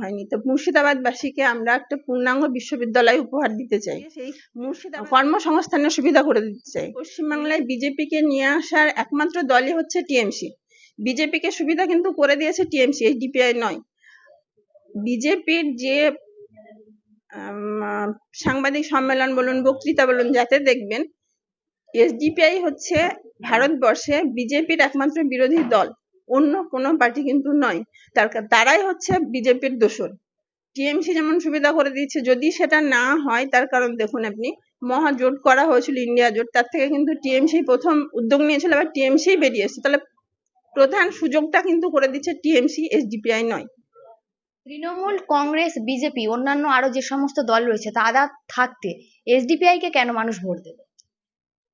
হয়নি। তো মুর্শিদাবাদবাসীকে আমরা একটা পূর্ণাঙ্গ বিশ্ববিদ্যালয় উপহার দিতে চাই। সেই মুর্শিদাবাদ কর্মসংস্থানের সুবিধা করে দিতে চাই। পশ্চিমবাংলায় বিজেপিকে নিয়ে আসার একমাত্র দলই হচ্ছে টিএমসি। বিজেপিকে সুবিধা কিন্তু করে দিয়েছে টিএমসি এই ডিপিআই নয়। বিজেপির যে সাংবাদিক সম্মেলন বলুন বক্তৃতা বলুন যাতে দেখবেন এসডিপিআই হচ্ছে ভারতবর্ষে বিজেপির একমাত্র বিরোধী দল। অন্য কোনো পার্টি কিন্তু নয়। তার তারাই হচ্ছে বিজেপির দোষর। টিএমসি যেমন সুবিধা করে দিচ্ছে যদি সেটা না হয়, তার কারণ দেখুন আপনি মহাজোট করা হয়েছিল, ইন্ডিয়া জোট, তার থেকে কিন্তু টিএমসি প্রথম উদ্যোগ নিয়েছিল, আবার টিএমসি বেরিয়ে এসেছে। তাহলে প্রধান সুযোগটা কিন্তু করে দিচ্ছে টিএমসি, এসডিপিআই নয়। তৃণমূল, কংগ্রেস, বিজেপি, অন্যান্য আরও যে সমস্ত দল রয়েছে, তারা থাকতে এসডিপিআই কে কেন মানুষ ভোট দেবে?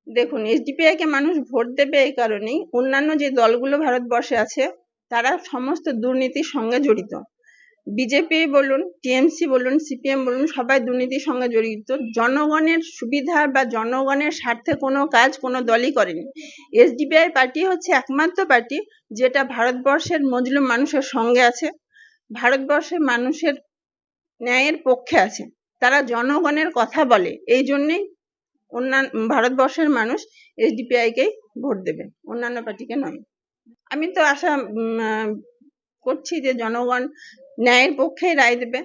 দেখুন এসডিপিআই কে মানুষ ভোট দেবে এই কারণেই অন্যান্য যে দলগুলো ভারতবর্ষে আছে, তারা সমস্ত দুর্নীতির সঙ্গে জড়িত। বিজেপি বলুন টিএমসি বলুন সিপিএম বলুন, সবাই দুর্নীতির সঙ্গে জড়িত। জনগণের সুবিধা বা জনগণের স্বার্থে কোনো কাজ কোনো দলই করেনি। এসডিপিআই পার্টি হচ্ছে একমাত্র পার্টি যেটা ভারতবর্ষের মজলুম মানুষের সঙ্গে আছে, ভারতবর্ষের মানুষের ন্যায়ের পক্ষে আছে। তারা জনগণের কথা বলে, এই জন্যেই অন্যান্য ভারতবর্ষের মানুষ এসডিপিআই কেই ভোট দেবে অন্যান্য পার্টিকে নয়। আমি তো আশা করছি যে জনগণ ন্যায়ের পক্ষে রায় দেবে,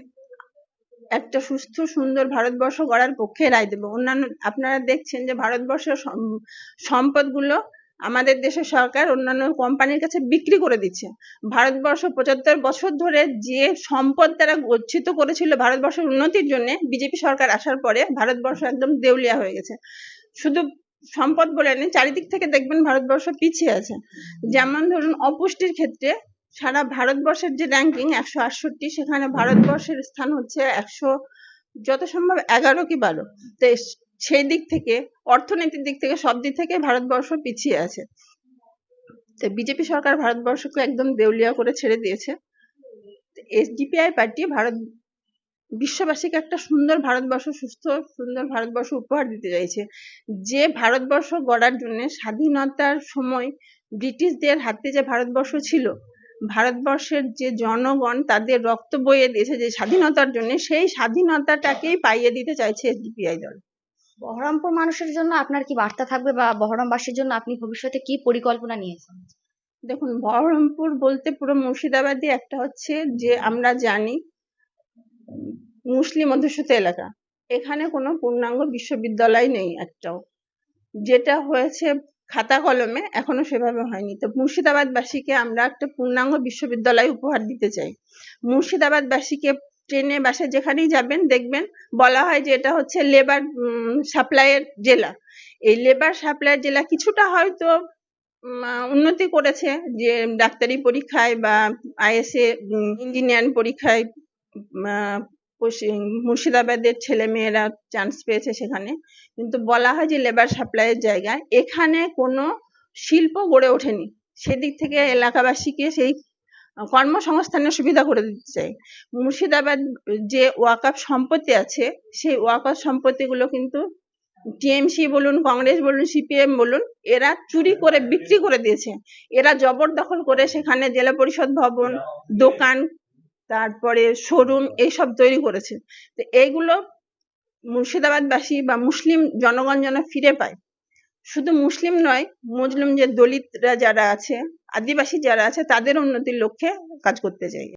একটা সুস্থ, সুন্দর ভারতবর্ষ গড়ার পক্ষে রায় দেবে। অন্যান্য, আপনারা দেখছেন যে ভারতবর্ষের সম- সম্পদগুলো আমাদের দেশের সরকার অন্যান্য কোম্পানির কাছে বিক্রি করে দিচ্ছে। ভারতবর্ষ পঁচাত্তর বছর ধরে যে সম্পদ তারা গচ্ছিত করেছিল ভারতবর্ষের উন্নতির জন্য, বিজেপি সরকার আসার পরে ভারতবর্ষ একদম দেউলিয়া হয়ে গেছে। শুধু সম্পদ বলে নেই, চারিদিক থেকে দেখবেন ভারতবর্ষ পিছিয়ে আছে। যেমন ধরুন, অপুষ্টির ক্ষেত্রে সারা ভারতবর্ষের যে র্যাঙ্কিং একশো আটষট্টি, সেখানে ভারতবর্ষের স্থান হচ্ছে একশো, যত সম্ভব এগারো কি বারো। তো সেই দিক থেকে, অর্থনীতির দিক থেকে সব দিক থেকে ভারতবর্ষ পিছিয়ে আছে। তো বিজেপি সরকার ভারতবর্ষকে একদম দেউলিয়া করে ছেড়ে দিয়েছে। এসডিপিআই পার্টি ভারত, বিশ্ববাসীকে একটা সুন্দর ভারতবর্ষ, সুস্থ, সুন্দর ভারতবর্ষ উপহার দিতে চাইছে। যে ভারতবর্ষ গড়ার জন্য স্বাধীনতার সময় ব্রিটিশদের হাতে যে ভারতবর্ষ ছিল, ভারতবর্ষের যে জনগণ তাদের রক্ত বইয়ে দিয়েছে যে স্বাধীনতার জন্য, সেই স্বাধীনতাটাকেই পাইয়ে দিতে চাইছে এসডিপিআই দল। বহরমপুর মানুষের জন্য আপনার কি বার্তা থাকবে বা বহরমবাসীর জন্য আপনি ভবিষ্যতে কি পরিকল্পনা নিয়েছেন? দেখুন, বহরমপুর বলতে পুরো মুর্শিদাবাদই একটা হচ্ছে যে আমরা জানি মুসলিম অধ্যুষিত এলাকা। এখানে কোনো পূর্ণাঙ্গ বিশ্ববিদ্যালয় নেই একটাও। যেটা হয়েছে খাতা কলমে এখনও সেভাবে হয়নি। তো মুর্শিদাবাদবাসীকে আমরা একটা পূর্ণাঙ্গ বিশ্ববিদ্যালয় উপহার দিতে চাই। মুর্শিদাবাদবাসীকে ট্রেনে, বাসে যেখানেই যাবেন, দেখবেন বলা হয় যে এটা হচ্ছে লেবার সাপ্লাইয়ের জেলা। এই লেবার সাপ্লাইয়ের জেলা কিছুটা হয়তো উন্নতি করেছে যে ডাক্তারি পরীক্ষায় বা আইএসএ ইঞ্জিনিয়ারিং পরীক্ষায় মুর্শিদাবাদের ছেলে মেয়েরা চান্স পেয়েছে সেখানে। কিন্তু বলা হয় যে লেবার সাপ্লাইয়ের জায়গায় এখানে কোনো শিল্প গড়ে ওঠেনি। সেদিক থেকে এলাকাবাসীকে সেই কর্মসংস্থানের সুবিধা করে দিতে চাই মুর্শিদাবাদ যে ওয়াকাফ সম্পত্তি আছে, সেই ওয়াকাফ সম্পত্তিগুলো কিন্তু টিএমসি বলুন, কংগ্রেস বলুন, সিপিএম বলুন, এরা চুরি করে, বিক্রি করে দিয়েছে। এরা জবরদখল করে সেখানে জেলা পরিষদ ভবন, দোকান, তারপরে শোরুম এইসব তৈরি করেছে। তো এইগুলো মুর্শিদাবাদবাসী বা মুসলিম জনগণ যেন ফিরে পায়। শুধু মুসলিম নয় মুসলিম যে দলিতরা যারা আছে, আদিবাসী যারা আছে, তাদের উন্নতির লক্ষ্যে কাজ করতে চাই।